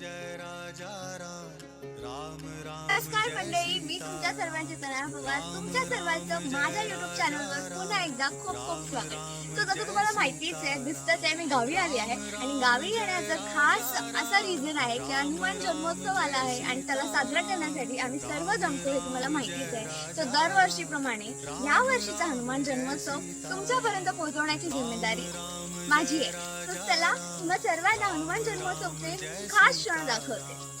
जय राजा मंडळी मी तुमच्या सर्वांचे तुमच्या सर्वांचं माझ्या युट्यूब चॅनलवर पुन्हा एकदा खूप खूप स्वागत. तर जसं तुम्हाला माहितीच आहे दिसतच आहे मी गावी आली आहे आणि गावी येण्याचं खास असा रिझन आहे की हनुमान जन्मोत्सव आला आहे आणि त्याला साजरा करण्यासाठी आम्ही सर्व जमतो हे तुम्हाला माहितीच आहे. तर दरवर्षीप्रमाणे या वर्षीचा हनुमान जन्मोत्सव तुमच्यापर्यंत पोहोचवण्याची जिम्मेदारी माझी आहे. तर चला तुम्हाला सर्वांना हनुमान जन्मोत्सवचे खास क्षण दाखवते.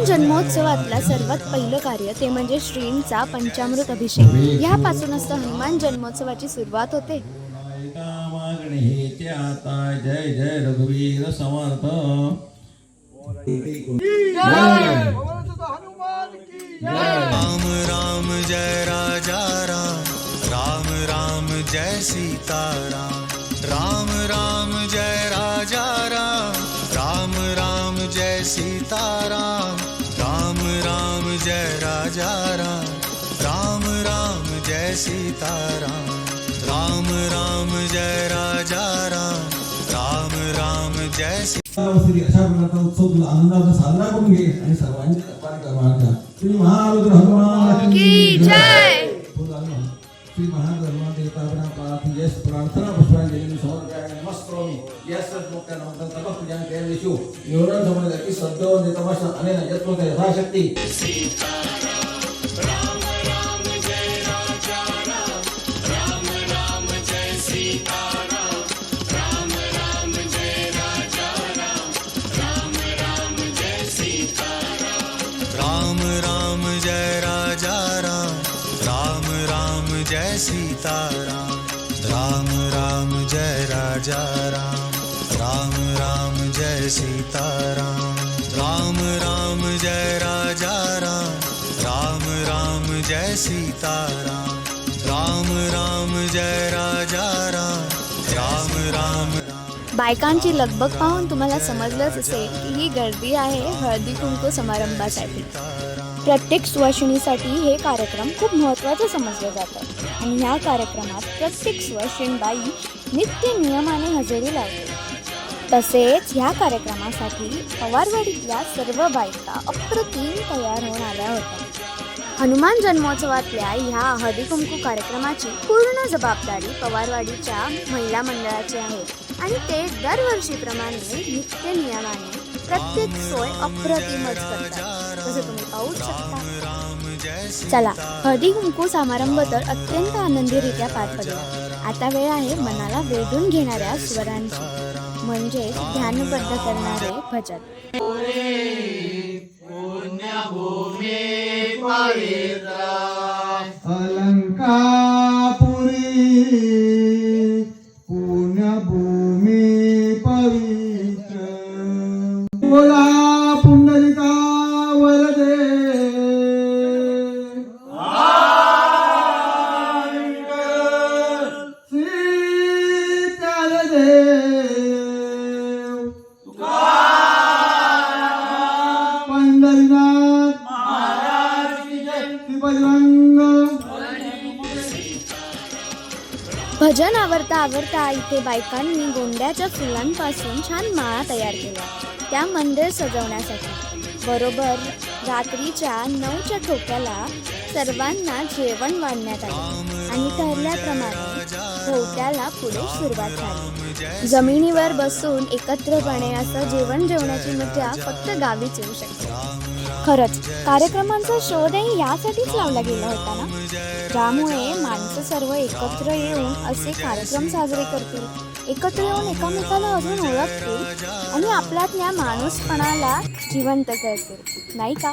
हनुमान जन्मोत्सवातला सर्वात पहिलं कार्य ते म्हणजे श्रींचा पंचामृत अभिषेक. यापासूनच तर हनुमान जन्मोत्सवाची सुरुवात होते. जय जय रघुवीर समर्थ राम राम जय राजा राम राम राम जय सीता राम राम राम जय राजा राम राम राम जय सीता राम राजा राम राम राम जय सीता राम राम राम जय राजा राम राम राम जय सी श्री अशा प्रकारचा उत्सव तुला आनंदाचा साजरा करून घे आणि सर्वांची कृपा कर माझ्या श्री महारुद्र हनुमान की जय. श्री महाधर्मा देवता प्रार्थी यश प्रार्थना पुष्पांजली समर्पयामि नमस्करोमि यस्य श्लोकानन्तरं तपः पूजां केलेषु न्यूनं समयति श्रद्धो तमस अनेन यत्रोत यथाशक्ति. राम राम राम जय सीता राम राम राम जय राजा राम। राम राम जय सीता राम राम राम जय राजा राम। राम राम बायकांची लगबग पाहून तुम्हाला समजलंच असेल की ही गर्दी आहे हळदी कुंकू समारंभासाठी. प्रत्येक सुवासिनीसाठी हे कार्यक्रम खूप महत्त्वाचे समजले जातात आणि ह्या कार्यक्रमात प्रत्येक सुवासिन बाई नित्य नियमाने हजेरी लावते. तसेच ह्या कार्यक्रमासाठी पवारवाडीतल्या सर्व बायका अप्रतिम तयार होऊन आल्या होत्या. हनुमान जन्मोत्सवातल्या ह्या हळदी कुंकू कार्यक्रमाची पूर्ण जबाबदारी पवारवाडीच्या महिला मंडळाची आहे आणि ते दरवर्षीप्रमाणे नित्य नियमाने प्रत्येक सोय अप्रतिमच करतात. जसं तुम्ही पाहू शकता. चला हळदी कुंकू समारंभ तर अत्यंत आनंदीरित्या पार पडला. आता वेळ आहे मनाला वेधून घेणाऱ्या स्वरांची. म्हणजेच ध्यानबद्ध करणारे भजन. अलंकार भजन आवडता आवडता इथे बायकांनी गोंड्याच्या फुलांपासून छान माळा तयार केल्या त्या मंदिर सजवण्यासाठी. बरोबर रात्रीच्या नऊच्या ठोक्याला सर्वांना जेवण वाढण्यात आले. आणि ठरल्याप्रमाणे ठोक्याला पुढे सुरुवात झाली. जमिनीवर बसून एकत्रपणे असं जेवण जेवण्याची मजा फक्त गावीच येऊ शकते. खरंच कार्यक्रमांचा शोधही यासाठीच लावला गेला होता ना? ज्यामुळे माणसं सर्व एकत्र येऊन असे कार्यक्रम साजरे करतील एकत्र येऊन एकमेकाला अजून ओळखतील आणि आपल्यातल्या माणूसपणाला जिवंत करतील. नाही का?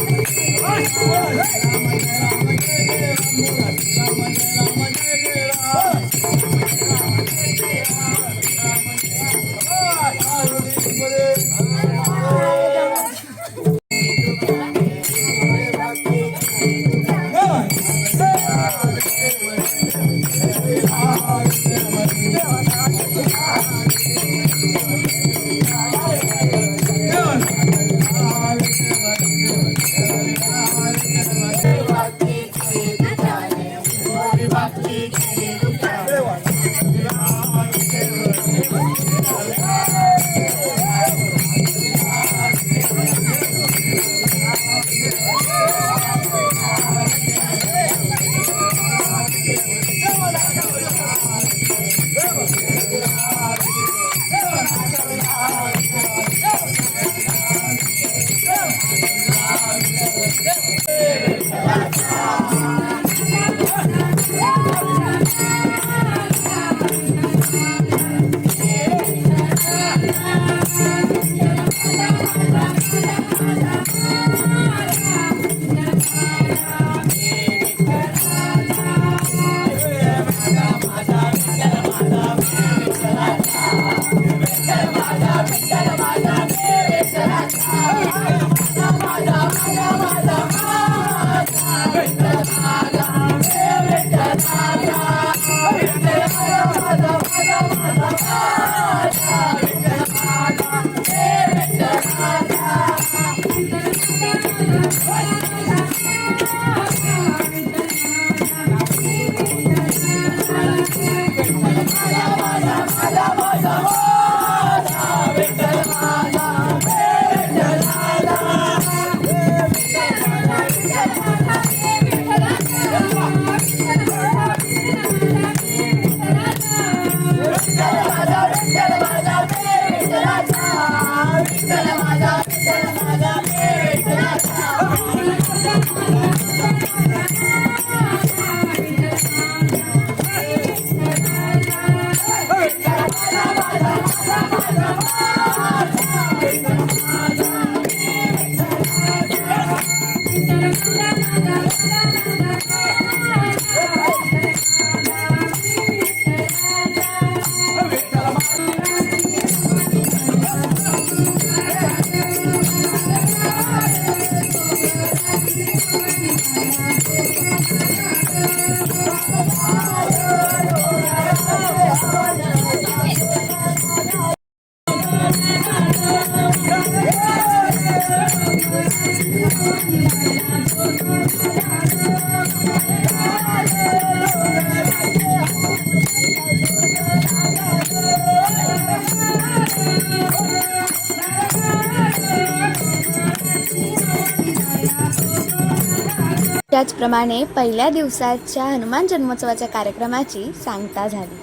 त्याचप्रमाणे पहिल्या दिवसाच्या हनुमान जन्मोत्सवाच्या कार्यक्रमाची सांगता झाली.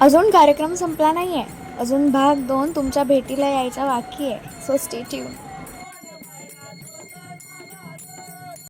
अजून कार्यक्रम संपला नाही आहे अजून भाग दोन तुमच्या भेटीला यायचा बाकी आहे. So stay tune